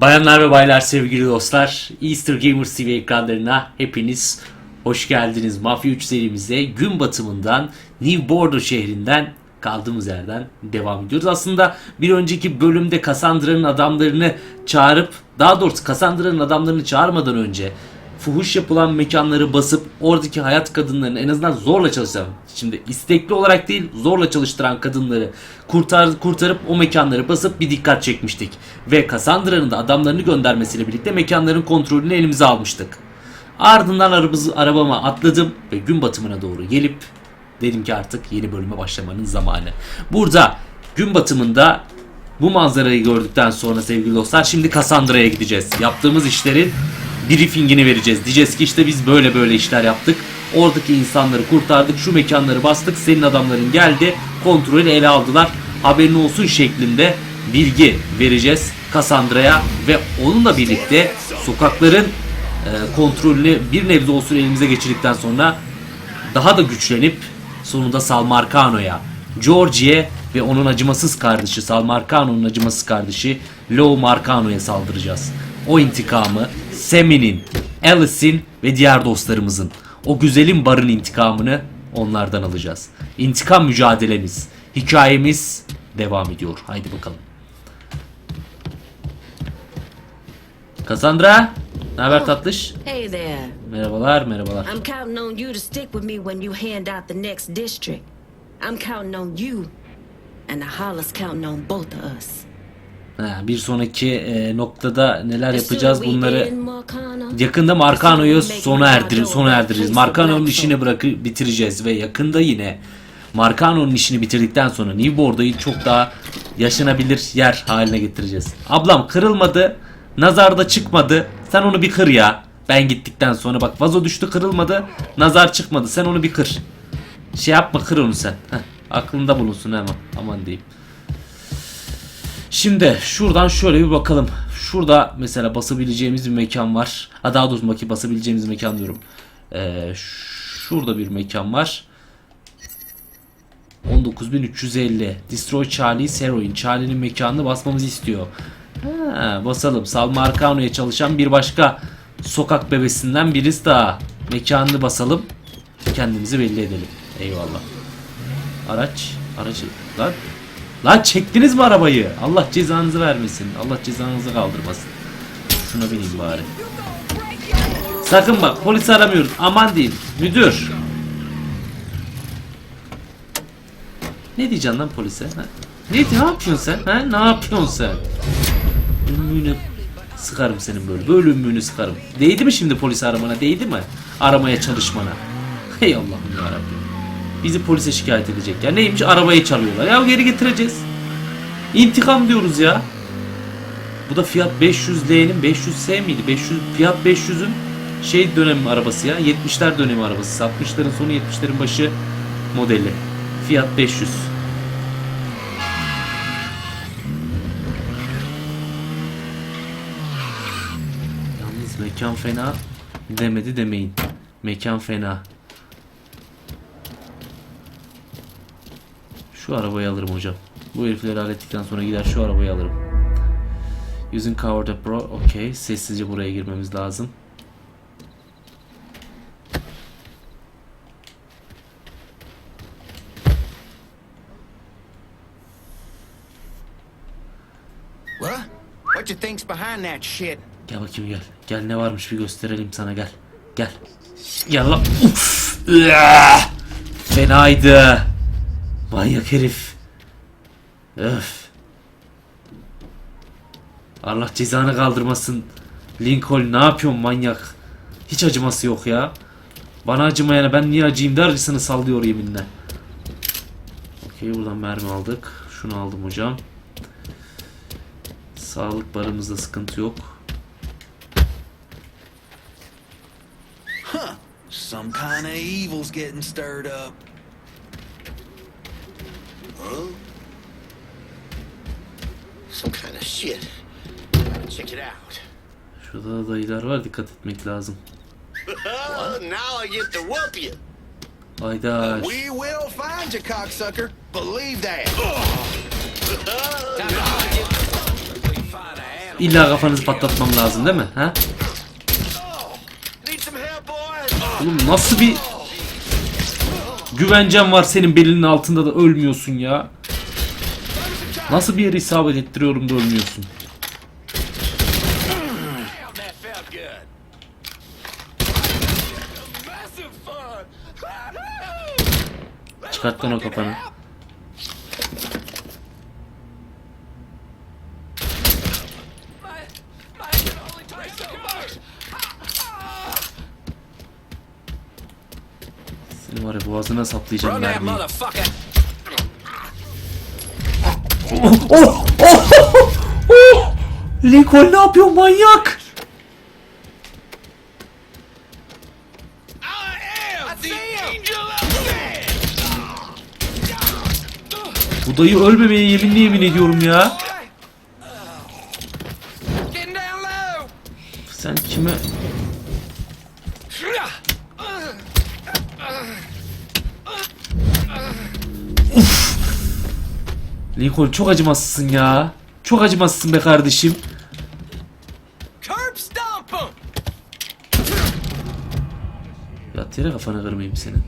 Bayanlar ve baylar sevgili dostlar Easter Gamers TV ekranlarına hepiniz hoş geldiniz. Mafya 3 serimize gün batımından New Bordeaux şehrinden kaldığımız yerden devam ediyoruz. Aslında bir önceki bölümde Cassandra'nın adamlarını çağırıp daha doğrusu Cassandra'nın adamlarını çağırmadan önce fuhuş yapılan mekanları basıp oradaki hayat kadınlarını en azından zorla çalıştıran şimdi istekli olarak değil zorla çalıştıran kadınları kurtar, kurtarıp o mekanları basıp bir dikkat çekmiştik. Ve Cassandra'nın da adamlarını göndermesiyle birlikte mekanların kontrolünü elimize almıştık. Ardından arabamızı, arabama atladım ve gün batımına doğru gelip dedim ki artık yeni bölüme başlamanın zamanı. Burada gün batımında bu manzarayı gördükten sonra sevgili dostlar şimdi Cassandra'ya gideceğiz. Yaptığımız işlerin briefingini vereceğiz. Diyeceğiz ki işte biz böyle böyle işler yaptık. Oradaki insanları kurtardık. Şu mekanları bastık. Senin adamların geldi. Kontrolü ele aldılar. Haberin olsun şeklinde bilgi vereceğiz Cassandra'ya ve onunla birlikte sokakların e, kontrolünü bir nebze olsun elimize geçirdikten sonra daha da güçlenip sonunda Salmarkano'ya, Georgie'ye ve onun acımasız kardeşi Salmarkano'nun acımasız kardeşi Lou Marcano'ya saldıracağız. O intikamı Semi'nin, Alice'in ve diğer dostlarımızın o güzelim barın intikamını onlardan alacağız. İntikam mücadelemiz, hikayemiz devam ediyor. Haydi bakalım. Cassandra, ne haber tatlış? Hey there. Merhabalar, merhabalar. I'm counting on you to stick with me when you hand out the next district. I'm counting on you, and the Hollis counting on both of us. Ha, bir sonraki e, noktada neler yapacağız bunları yakında Marcano'yu sona Marcano sona erdiririz. Marcano'nun işini bırakıp bitireceğiz ve yakında yine Marcano'nun işini bitirdikten sonra New Bordeaux'u çok daha yaşanabilir yer haline getireceğiz. Ablam kırılmadı, nazarda çıkmadı. Sen onu bir kır ya. Ben gittikten sonra bak vazo düştü kırılmadı, nazar çıkmadı. Sen onu bir kır. Şey yapma kır onu sen. Heh, aklında bulunsun hemen. Aman diyeyim. Şimdi şuradan şöyle bir bakalım. Şurada mesela basabileceğimiz bir mekan var. Ha daha doğrusu bakayım basabileceğimiz mekan diyorum. Ee, şurada bir mekan var. 19350. Destroy Charlie's Heroin. Charlie'nin mekanını basmamızı istiyor. Ha, basalım. Sal Marcano'ya çalışan bir başka sokak bebesinden birisi daha. Mekanını basalım. Kendimizi belli edelim. Eyvallah. Araç. Aracı. Lan. Lan çektiniz mi arabayı? Allah cezanızı vermesin. Allah cezanızı kaldırmasın. Şuna bineyim bari. Sakın bak polis aramıyoruz. Aman diyeyim. Müdür. Ne diyeceksin lan polise? Ha? Ne, ne yapıyorsun sen? Ha? Ne yapıyorsun sen? Ümmüğünü sıkarım senin böyle. Böyle ümmüğünü sıkarım. Değdi mi şimdi polis aramana? Değdi mi? Aramaya çalışmana. Hey Allah'ım yarabbim. Bizi polise şikayet edecek ya. Neymiş? Arabayı çalıyorlar. Ya geri getireceğiz. İntikam diyoruz ya. Bu da Fiat 500L'nin 500S miydi? 500 Fiat 500'ün şey dönemi arabası ya. 70'ler dönemi arabası. 60'ların sonu 70'lerin başı modeli. Fiat 500. Yalnız mekan fena demedi demeyin. Mekan fena. Şu arabayı alırım hocam. Bu herifleri hallettikten sonra gider şu arabayı alırım. Using covered up bro. Okey. Sessizce buraya girmemiz lazım. What? What you think's behind that shit? Gel bakayım gel. Gel ne varmış bir gösterelim sana gel. Gel. Gel lan. Uf. Fenaydı. Manyak herif. Öf. Allah cezanı kaldırmasın. Lincoln ne yapıyorsun manyak? Hiç acıması yok ya. Bana acımayana ben niye acıyım der acısını sallıyor yeminle. Okey buradan mermi aldık. Şunu aldım hocam. Sağlık barımızda sıkıntı yok. Some kind of evil's getting stirred up. Some kind of shit. Check it out. Şurada da dayılar var dikkat etmek lazım. now I get to whoop you. Haydar. We will find you, cocksucker. Believe that. İlla kafanızı patlatmam lazım değil mi? Ha? Oğlum nasıl bir güvencen var senin belinin altında da ölmüyorsun ya? Nasıl bir yere isabet ettiriyorum da ölmüyorsun? Çıkart lan o kafanı. Seni var ya boğazına saplayacağım mermiyi motherfucker. Oh! Oh! Oh! oh! Lincoln ne yapıyor manyak? Bu dayı ölmemeye yeminli yemin ediyorum ya. Lincoln çok acımasızsın ya. Çok acımasızsın be kardeşim. Yat yere kafanı kırmayayım senin.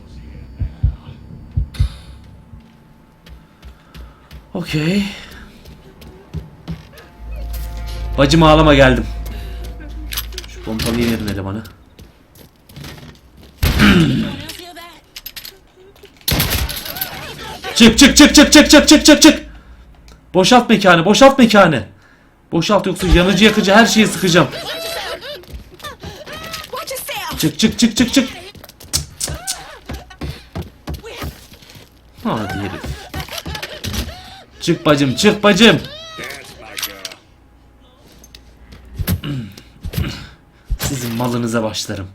Okey. Bacım ağlama geldim. Şu pompalıyı verin elemanı. çık çık çık çık çık çık çık çık çık. Boşalt mekanı boşalt mekanı. Boşalt yoksa yanıcı yakıcı her şeyi sıkacağım. Çık çık çık çık çık. Hadi herif. Çık bacım çık bacım. Sizin malınıza başlarım.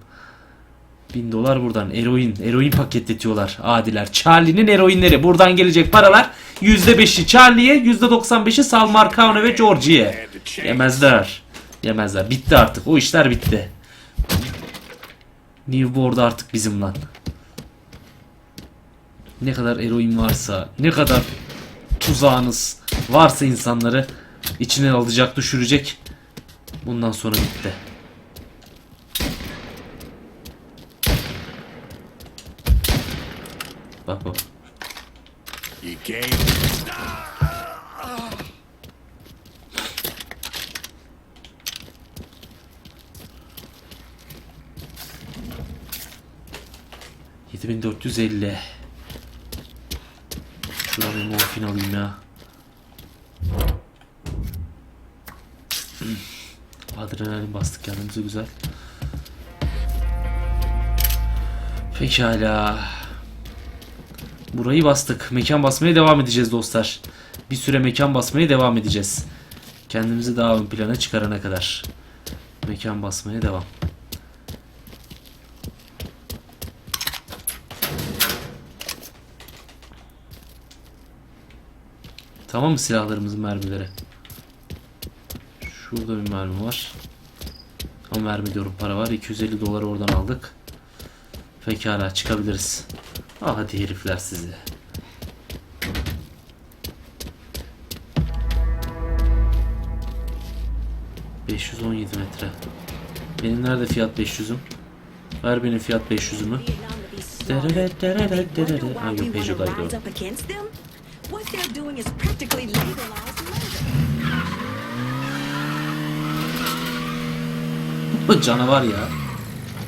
Bin dolar buradan. Eroin. Eroin paketletiyorlar. Adiler. Charlie'nin eroinleri. Buradan gelecek paralar. %5'i Charlie'ye. %95'i Sal Marcano ve Georgie'ye. Yemezler. Yemezler. Bitti artık. O işler bitti. New Board artık bizim lan. Ne kadar eroin varsa, ne kadar tuzağınız varsa insanları içine alacak, düşürecek. Bundan sonra bitti. Bak bak. Yedi bin dört yüz elli. Şuradan bir morfin alayım ya. Adrenalin bastık kendimize güzel. Pekala. Burayı bastık. Mekan basmaya devam edeceğiz dostlar. Bir süre mekan basmaya devam edeceğiz. Kendimizi daha ön plana çıkarana kadar. Mekan basmaya devam. Tamam mı silahlarımızın mermileri? Şurada bir mermi var. Ama mermi diyorum para var. 250 doları oradan aldık. Pekala çıkabiliriz. Ah hadi herifler sizi. ...517 metre. Benim nerede fiyat 500'üm? Ver benim fiyat 500'ümü. Derere derere derere. Ha yok Peugeot'daydı o. Canavar ya.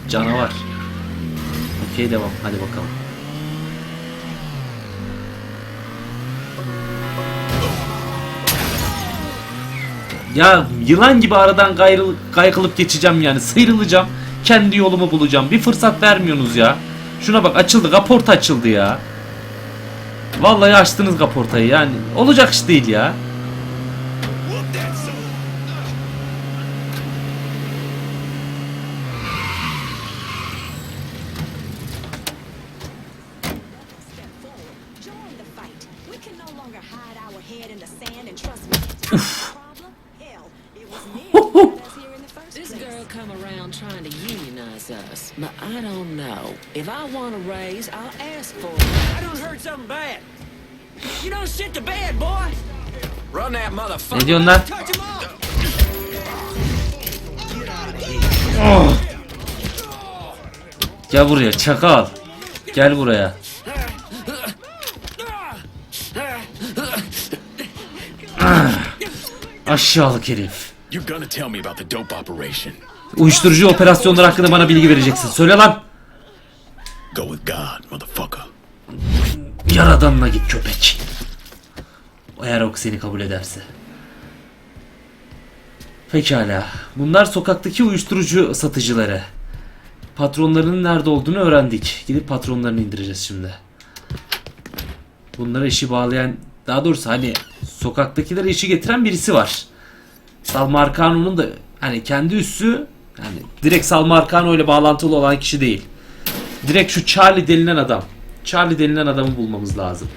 Canavar. Okey devam. Hadi bakalım. Ya yılan gibi aradan gayrıl, kaykılıp geçeceğim yani. Sıyrılacağım. Kendi yolumu bulacağım. Bir fırsat vermiyorsunuz ya. Şuna bak açıldı. Kaporta açıldı ya. Vallahi açtınız kaportayı yani. Olacak iş değil ya. Step forward. Join the fight. We can no longer hide our head in the sand and trust me. Problem? Hell, it was me who got us here in the first This place. girl come around trying to unionize us, but I don't know. If I want a raise, I'll ask for it. I done heard something bad. You done shit the bed, boy. Run that motherfucker. Ne diyorsun lan? Touch him up. Oh! Gel buraya çakal. Gel buraya. Ah! Aşağılık herif. You're gonna tell me about the dope operation. Uyuşturucu operasyonları hakkında bana bilgi vereceksin. Söyle lan. Go with God, motherfucker. Yaradanına git köpek. Eğer o seni kabul ederse. Pekala. Bunlar sokaktaki uyuşturucu satıcıları. Patronlarının nerede olduğunu öğrendik. Gidip patronlarını indireceğiz şimdi. Bunlara işi bağlayan, daha doğrusu hani sokaktakilere işi getiren birisi var. Salma Arcano'nun da hani kendi üssü yani direkt Salma Arcano ile bağlantılı olan kişi değil. Direkt şu Charlie denilen adam. Charlie denilen adamı bulmamız lazım.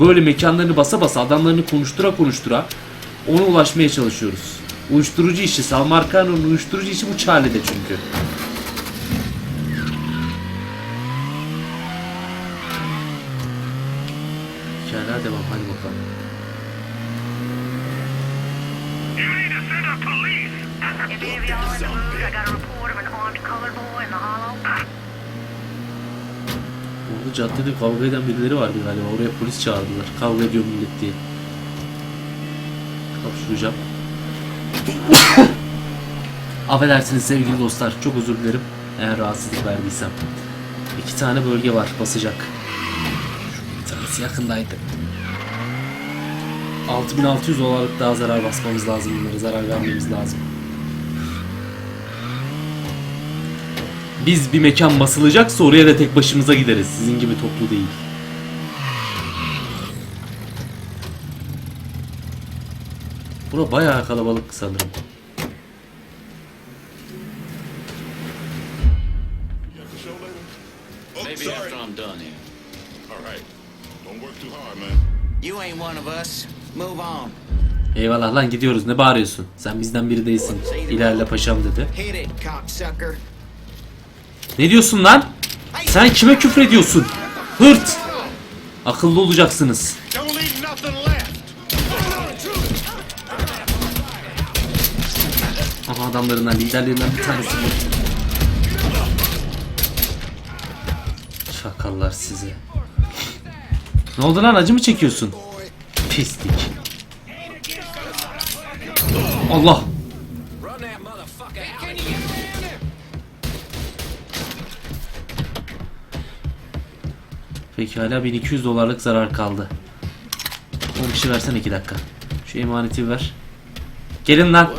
Böyle mekanlarını basa basa adamlarını konuştura konuştura ona ulaşmaya çalışıyoruz. Uyuşturucu işi, Salma Arcano'nun uyuşturucu işi bu Charlie'de çünkü. Hikâyelere devam hadi bakalım. If any of y'all are in the mood, I got a report of an armed colored boy in the hollow. Orada caddede kavga eden birileri vardı galiba. Oraya polis çağırdılar. Kavga ediyor millet diye. Hapşuracağım. Affedersiniz sevgili dostlar. Çok özür dilerim. Eğer rahatsızlık verdiysem. İki tane bölge var basacak. Şu bir tanesi yakındaydı. 6600 dolarlık daha zarar basmamız lazım bunlara. Zarar vermemiz lazım. Biz bir mekan basılacaksa oraya da tek başımıza gideriz. Sizin gibi toplu değil. Bura bayağı kalabalık sanırım. Maybe after I'm done here. All right. Don't work too hard, man. You ain't one of us. Move on. Eyvallah lan gidiyoruz. Ne bağırıyorsun? Sen bizden biri değilsin. İlerle paşam dedi. Ne diyorsun lan? Sen kime küfür ediyorsun? Hırt! Akıllı olacaksınız. Aha adamlarından liderlerinden bir tanesi bu. Şakallar sizi. Ne oldu lan acı mı çekiyorsun? Pislik. Allah. Pekala 1200 dolarlık zarar kaldı. 10 kişi versen 2 dakika. Şu emaneti ver. Gelin lan.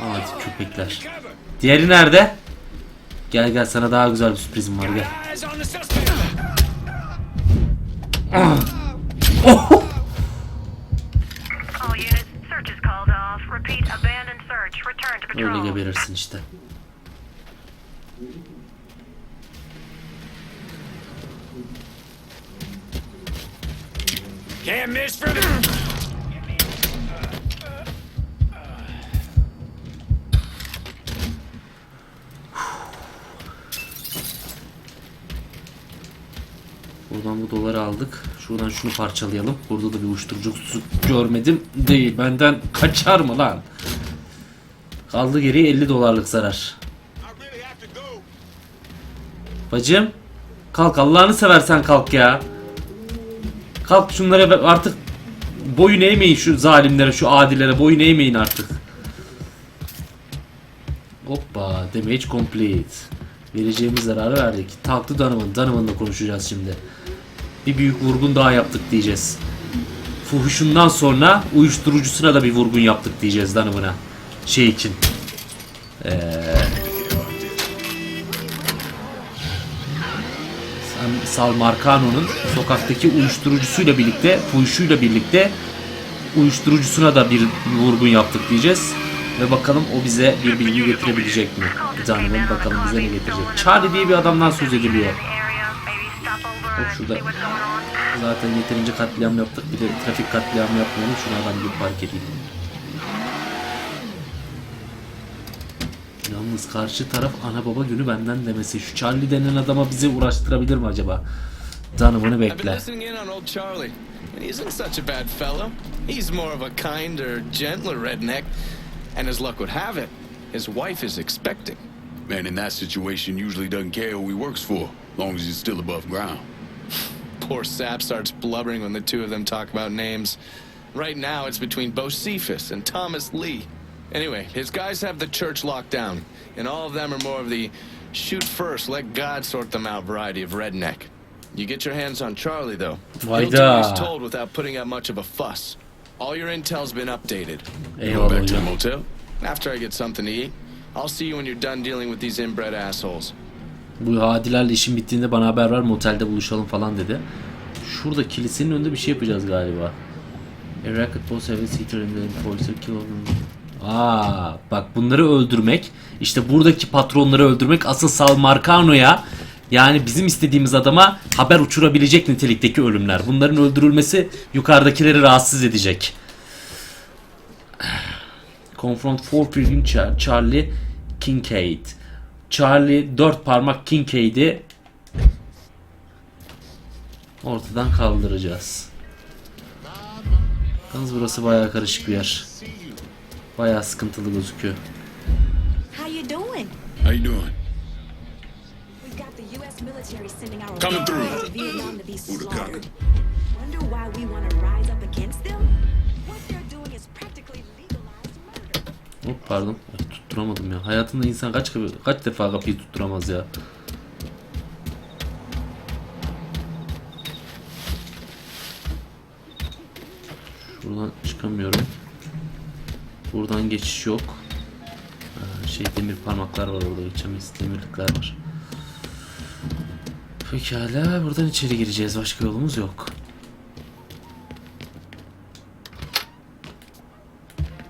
Hadi köpekler. Diğeri nerede? Gel gel sana daha güzel bir sürprizim var gel. Ah. Oh! All units, search is called off. Repeat, abandoned search. Return to Öyle patrol. geberirsin işte. Can't miss the. Buradan bu doları aldık. Şuradan şunu parçalayalım. Burada da bir uyuşturucu kutusu görmedim. Değil. Benden kaçar mı lan? Kaldı geriye 50 dolarlık zarar. Bacım. Kalk Allah'ını seversen kalk ya. Kalk şunlara artık boyun eğmeyin şu zalimlere, şu adilere boyun eğmeyin artık. Hoppa, damage complete. Vereceğimiz zararı verdik. Talklı Donovan, Donovan'la konuşacağız şimdi. Bir büyük vurgun daha yaptık diyeceğiz. Fuhuşundan sonra uyuşturucusuna da bir vurgun yaptık diyeceğiz Donovan'a. Şey için. Sam- Sal Marcano'nun sokaktaki uyuşturucusuyla birlikte, fuhuşuyla birlikte uyuşturucusuna da bir vurgun yaptık diyeceğiz. Ve bakalım o bize bir bilgi getirebilecek mi? Canım bakalım bize ne getirecek. Charlie diye bir adamdan söz ediliyor. And şurada zaten yeterince katliam yaptık. Bir de trafik katliamı yapmayalım. Şunu adam gibi park edeyim. Yalnız karşı taraf ana baba günü benden demesi. Şu Charlie denen adama bizi uğraştırabilir mi acaba? Been bekle. and he isn't such a bad fellow. He's more of a kinder, gentler redneck. And as luck would have it, his wife is expecting. Man in that situation usually doesn't care who he works for, long as he's still above ground. Poor Sap starts blubbering when the two of them talk about names. Right now, it's between Bocephus and Thomas Lee. Anyway, his guys have the church locked down, and all of them are more of the shoot first, let God sort them out variety of redneck. You get your hands on Charlie, though. He'll do what he's told without putting up much of a fuss. All your intel's been updated. Eyvallah back to the hocam. motel? After I get something to eat, I'll see you when you're done dealing with these inbred assholes. Bu hadilerle işin bittiğinde bana haber ver motelde buluşalım falan dedi. Şurada kilisenin önünde bir şey yapacağız galiba. A racket boss have a seater in the police kill Aa, bak bunları öldürmek, işte buradaki patronları öldürmek asıl Sal Marcano'ya yani bizim istediğimiz adama haber uçurabilecek nitelikteki ölümler. Bunların öldürülmesi yukarıdakileri rahatsız edecek. Confront four pilgrim Char- Charlie Kincaid. Charlie dört parmak Kincaid'i ortadan kaldıracağız. Yalnız burası bayağı karışık bir yer. Bayağı sıkıntılı gözüküyor. How you doing? How you doing? We've got the U.S. military sending our Coming through. to Vietnam to be slaughtered. Wonder why we want to rise up against them? What they're doing is practically legalized murder. Hop pardon. Ay, tutturamadım ya. Hayatında insan kaç kaç defa kapıyı tutturamaz ya. Şuradan çıkamıyorum. Buradan geçiş yok. Ee, Şey demir parmaklar var orada geçemez demirlikler var. Pekala buradan içeri gireceğiz. Başka yolumuz yok.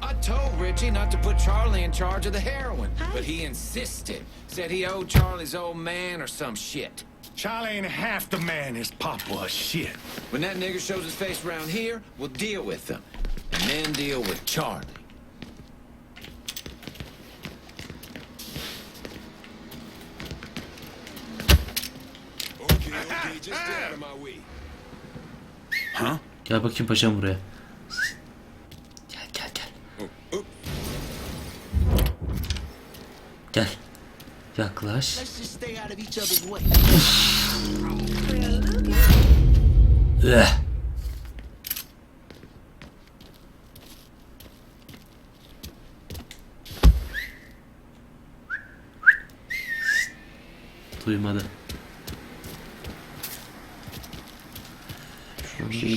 I told Richie not to put Charlie in charge of the heroin, but he insisted. Said he owed Charlie's old man or some shit. Charlie ain't half the man his pop was. Shit. When that nigger shows his face around here, we'll deal with him. And then deal with Charlie. Gel bakayım paşam buraya. Gel gel gel. Gel. Yaklaş. Let's just stay out of each other's way. Üh. Duymadı. Şunu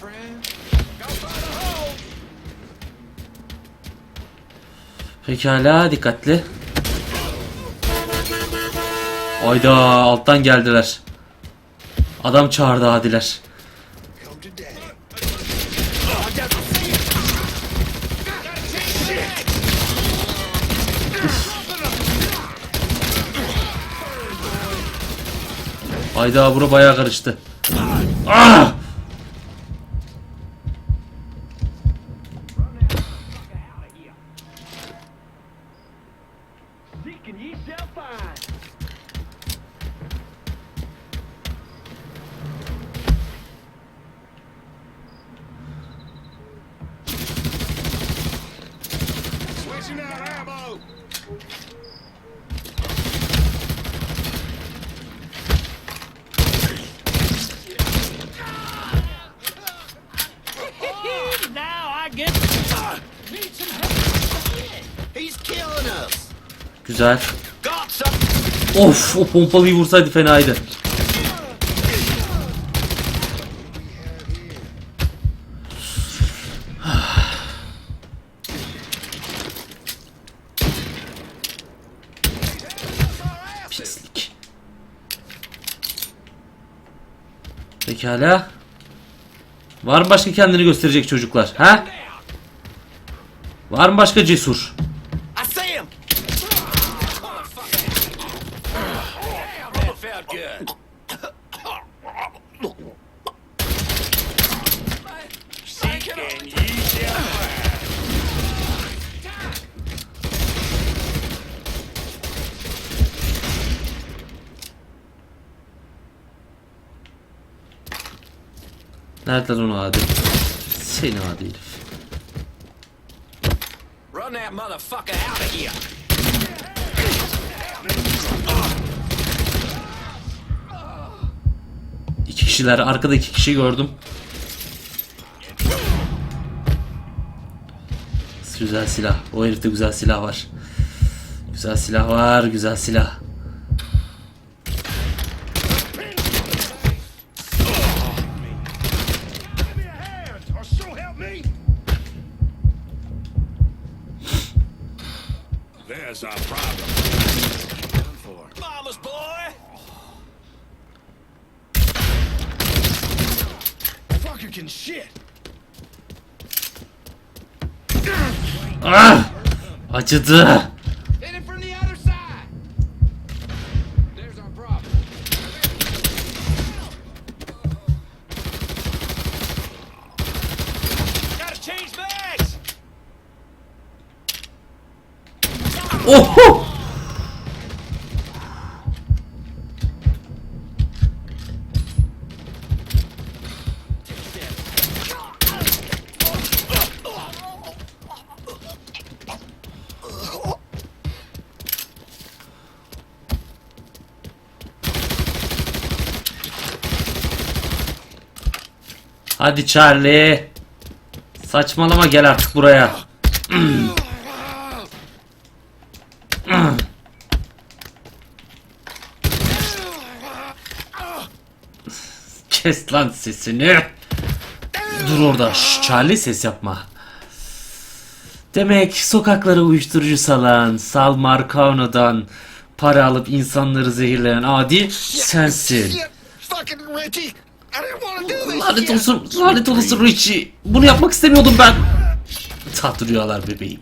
friend? Go find a hole. Pekala dikkatli. Ayda alttan geldiler. Adam çağırdı adiler. Ayda bura bayağı karıştı. Ah! Güzel. Of o pompalıyı vursaydı fenaydı. Pislik. Pekala. Var mı başka kendini gösterecek çocuklar? Ha? Var mı başka cesur? Nerede lan o adi? Seni adi herif. Run that motherfucker out of here. İki kişiler. Arkada iki kişi gördüm. Güzel silah. O herifte güzel silah var. Güzel silah var. Güzel silah. Ah! Acıdı. Hadi Charlie. Saçmalama gel artık buraya. Kes lan sesini. Dur orada. Şş, Charlie ses yapma. Demek sokaklara uyuşturucu salan, Sal Marcano'dan para alıp insanları zehirleyen adi sensin. Shit! Fucking Richie! I didn't want to do this! Lanet olsun, lanet olsun Richie. Bunu yapmak istemiyordum ben. Tatlı rüyalar bebeğim.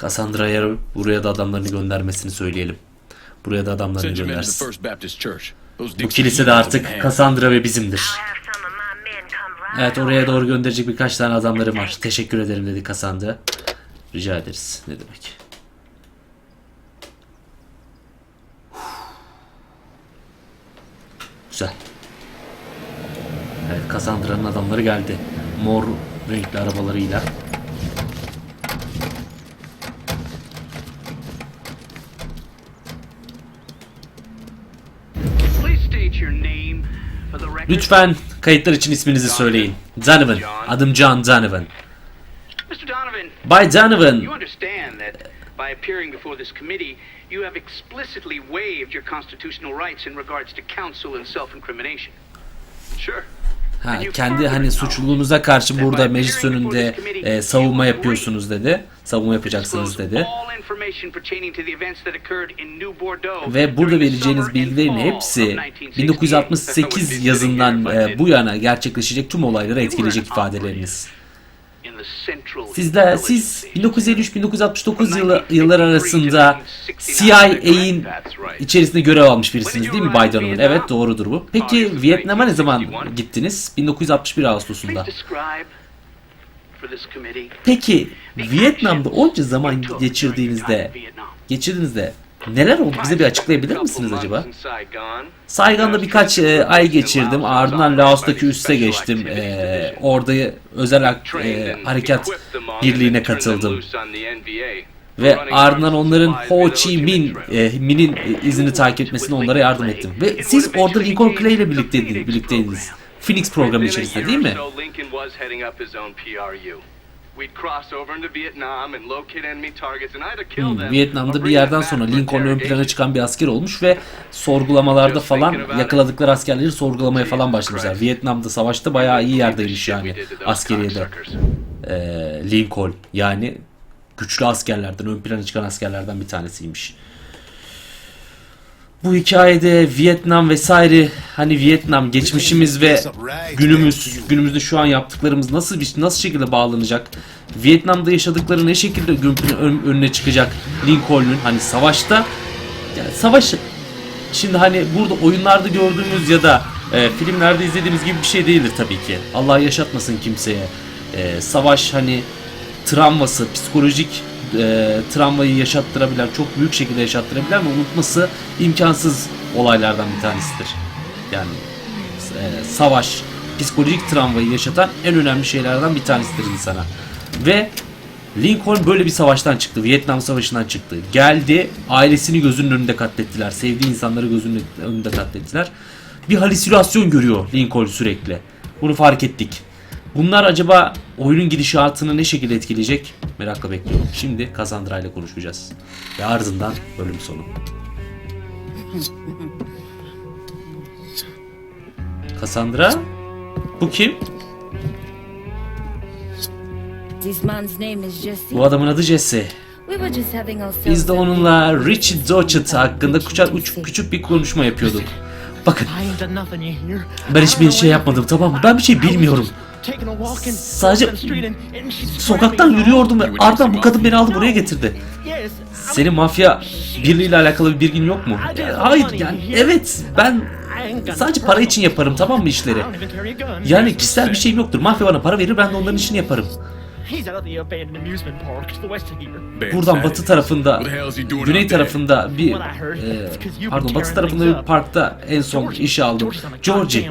Cassandra'ya buraya da adamlarını göndermesini söyleyelim. Buraya da adamlarını göndersin. Bu kilise de artık. Cassandra ve bizimdir. Evet oraya doğru gönderecek birkaç tane adamlarım var. Teşekkür ederim dedi Cassandra. Rica ederiz. Ne demek. Güzel. Evet Cassandra'nın adamları geldi. Mor renkli arabalarıyla. Lütfen kayıtlar için isminizi söyleyin. Donovan. Adım John Donovan. Bay Donovan. by appearing before this committee, you have explicitly waived your constitutional rights in regards to counsel and self-incrimination. Sure. Ha, kendi hani suçluluğunuza karşı burada meclis önünde e, savunma yapıyorsunuz dedi. Savunma yapacaksınız dedi. Ve burada vereceğiniz bilgilerin hepsi of 1968. 1968 yazından e, bu yana gerçekleşecek tüm olayları etkileyecek ifadeleriniz. Sizler siz 1953-1969 yılı, yıllar arasında CIA'in içerisinde görev almış birisiniz değil mi Donovan? Evet doğrudur bu. Peki Vietnam'a ne zaman gittiniz? 1961 Ağustos'unda. Please describe for this committee Peki Vietnam'da onca zaman geçirdiğinizde geçirdiğinizde neler oldu bize bir açıklayabilir misiniz acaba? Saigon'da birkaç e, ay geçirdim. Ardından Laos'taki üste geçtim. E, orada özel e, harekat birliğine katıldım. Ve ardından onların Ho Chi Minh e, Minh'in e, izini takip etmesine onlara yardım ettim. Ve siz orada Lincoln Clay ile birlikteydiniz. birlikteydiniz. Phoenix programı içerisinde değil mi? Hmm, Vietnam'da bir yerden sonra Lincoln ön plana çıkan bir asker olmuş ve sorgulamalarda falan yakaladıkları askerleri sorgulamaya falan başlamışlar. Vietnam'da savaşta bayağı iyi yerdeymiş yani askeriyede. e, Lincoln. Yani güçlü askerlerden, ön plana çıkan askerlerden bir tanesiymiş. Bu hikayede Vietnam vesaire hani Vietnam geçmişimiz ve günümüz günümüzde şu an yaptıklarımız nasıl bir nasıl şekilde bağlanacak? Vietnam'da yaşadıkları ne şekilde önüne çıkacak Lincoln'un hani savaşta yani savaş şimdi hani burada oyunlarda gördüğümüz ya da e, filmlerde izlediğimiz gibi bir şey değildir tabii ki. Allah yaşatmasın kimseye. E, savaş hani travması, psikolojik e, travmayı yaşattırabilen, çok büyük şekilde yaşattırabilen ve unutması imkansız olaylardan bir tanesidir. Yani e, savaş, psikolojik travmayı yaşatan en önemli şeylerden bir tanesidir insana. Ve Lincoln böyle bir savaştan çıktı. Vietnam Savaşı'ndan çıktı. Geldi, ailesini gözünün önünde katlettiler. Sevdiği insanları gözünün önünde katlettiler. Bir halüsinasyon görüyor Lincoln sürekli. Bunu fark ettik. Bunlar acaba oyunun gidişatını ne şekilde etkileyecek? Merakla bekliyorum. Şimdi Cassandra ile konuşacağız. Ve ardından bölüm sonu. Cassandra? Bu kim? This man's name is Jesse. Bu adamın adı Jesse. We were just having ourselves Biz de onunla Richard Dochet hakkında küçük, uç- küçük bir konuşma yapıyorduk. Bakın ben hiçbir şey yapmadım tamam mı? Ben bir şey bilmiyorum. Sadece sokaktan yürüyordum ve ardından bu kadın beni aldı buraya getirdi. Senin mafya birliğiyle alakalı bir bilgin yok mu? Hayır yani evet ben sadece para için yaparım tamam mı işleri? Yani kişisel bir şeyim yoktur. Mafya bana para verir ben de onların işini yaparım. Buradan batı tarafında, güney tarafında bir, e, pardon batı tarafında bir parkta en son işe aldım. Georgie.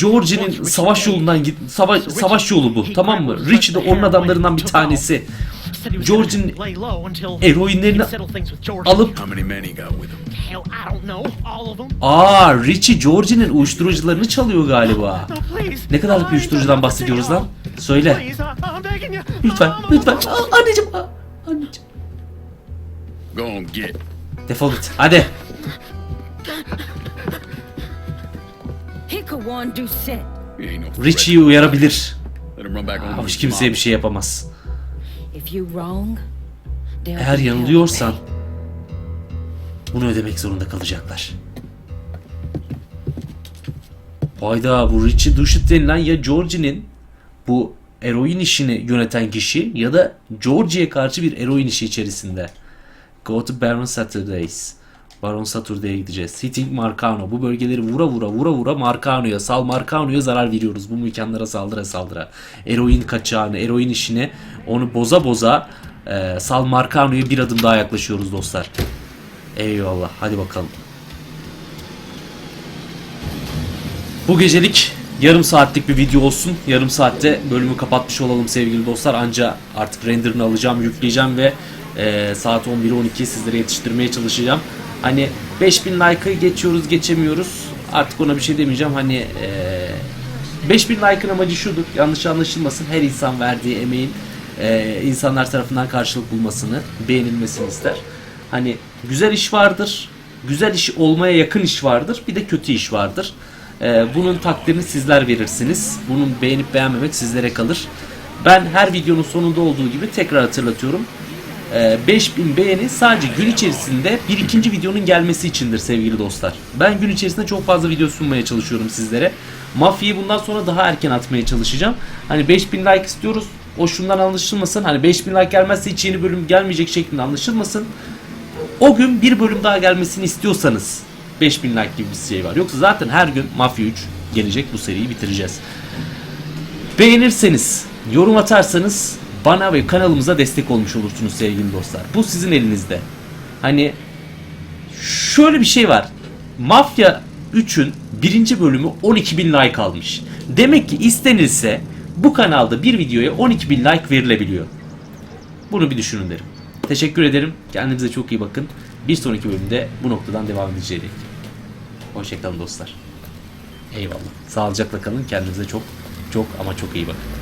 Georgie'nin savaş yolundan git, savaş, savaş yolu bu tamam mı? Richie de onun adamlarından bir tanesi. George'in eroinlerini alıp How many men he got with him? Aa Richie Georgie'nin uyuşturucularını çalıyor galiba. Ne kadarlık bir uyuşturucudan bahsediyoruz lan? Söyle. Lütfen, lütfen. Aa, anneciğim, aa, anneciğim. Go on, get. Defol git. Hadi. Richie'yi uyarabilir. Ama hiç kimseye bir şey yapamaz. Eğer yanılıyorsan bunu ödemek zorunda kalacaklar. Hayda bu Richie Dushit denilen ya Georgie'nin bu eroin işini yöneten kişi ya da Georgie'ye karşı bir eroin işi içerisinde. Go to Baron Saturdays. Baron Saturday'e gideceğiz. Hitting Marcano. Bu bölgeleri vura vura vura vura Marcano'ya, Sal Marcano'ya zarar veriyoruz. Bu mekanlara saldıra saldıra. Eroin kaçağını, eroin işini onu boza boza e, Sal Marcano'ya bir adım daha yaklaşıyoruz dostlar. Eyvallah. Hadi bakalım. Bu gecelik yarım saatlik bir video olsun. Yarım saatte bölümü kapatmış olalım sevgili dostlar. Anca artık renderını alacağım, yükleyeceğim ve e, saat 11'i 12'yi sizlere yetiştirmeye çalışacağım. Hani 5000 like'ı geçiyoruz, geçemiyoruz. Artık ona bir şey demeyeceğim. Hani e, 5000 like'ın amacı şudur. Yanlış anlaşılmasın. Her insan verdiği emeğin e, insanlar tarafından karşılık bulmasını, beğenilmesini ister. Hani güzel iş vardır. Güzel iş olmaya yakın iş vardır. Bir de kötü iş vardır. Ee, bunun takdirini sizler verirsiniz. Bunun beğenip beğenmemek sizlere kalır. Ben her videonun sonunda olduğu gibi tekrar hatırlatıyorum. Ee, 5000 beğeni sadece gün içerisinde bir ikinci videonun gelmesi içindir sevgili dostlar. Ben gün içerisinde çok fazla video sunmaya çalışıyorum sizlere. Mafyayı bundan sonra daha erken atmaya çalışacağım. Hani 5000 like istiyoruz. O şundan anlaşılmasın. Hani 5000 like gelmezse hiç yeni bölüm gelmeyecek şeklinde anlaşılmasın. O gün bir bölüm daha gelmesini istiyorsanız 5000 like gibi bir şey var. Yoksa zaten her gün Mafya 3 gelecek bu seriyi bitireceğiz. Beğenirseniz, yorum atarsanız bana ve kanalımıza destek olmuş olursunuz sevgili dostlar. Bu sizin elinizde. Hani şöyle bir şey var. Mafya 3'ün birinci bölümü 12.000 like almış. Demek ki istenilse bu kanalda bir videoya 12.000 like verilebiliyor. Bunu bir düşünün derim. Teşekkür ederim. Kendinize çok iyi bakın. Bir sonraki bölümde bu noktadan devam edeceğiz. Hoşçakalın dostlar. Eyvallah. Sağlıcakla kalın. Kendinize çok çok ama çok iyi bakın.